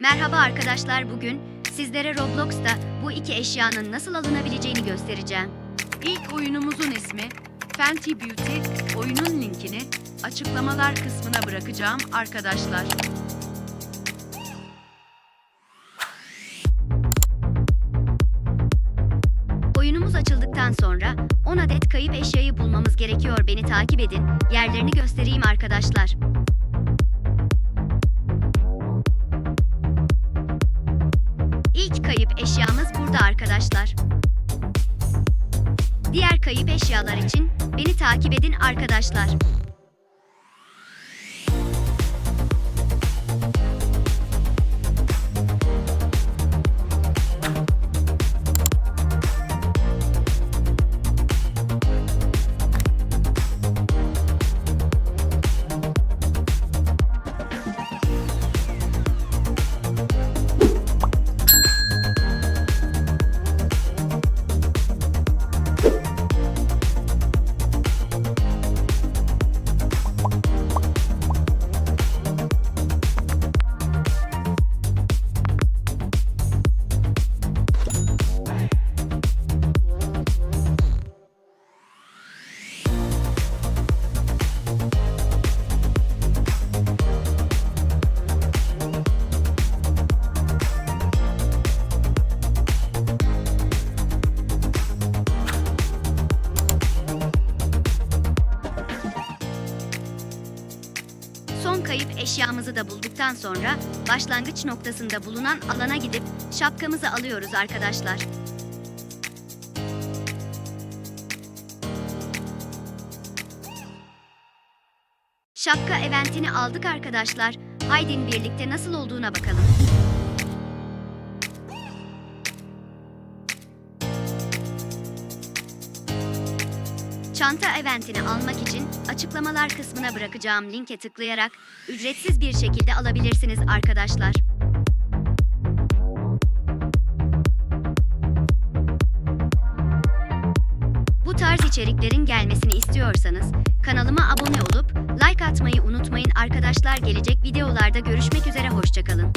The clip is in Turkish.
Merhaba arkadaşlar bugün sizlere Roblox'ta bu iki eşyanın nasıl alınabileceğini göstereceğim. İlk oyunumuzun ismi Fenty Beauty. Oyunun linkini açıklamalar kısmına bırakacağım arkadaşlar. Oyunumuz açıldıktan sonra 10 adet kayıp eşyayı bulmamız gerekiyor. Beni takip edin. Yerlerini göstereyim arkadaşlar. İlk kayıp eşyamız burada arkadaşlar. Diğer kayıp eşyalar için beni takip edin arkadaşlar. Son kayıp eşyamızı da bulduktan sonra başlangıç noktasında bulunan alana gidip şapkamızı alıyoruz arkadaşlar. Şapka eventini aldık arkadaşlar. Haydi birlikte nasıl olduğuna bakalım. Çanta eventini almak için açıklamalar kısmına bırakacağım linke tıklayarak ücretsiz bir şekilde alabilirsiniz arkadaşlar. Bu tarz içeriklerin gelmesini istiyorsanız kanalıma abone olup like atmayı unutmayın arkadaşlar. Gelecek videolarda görüşmek üzere hoşçakalın.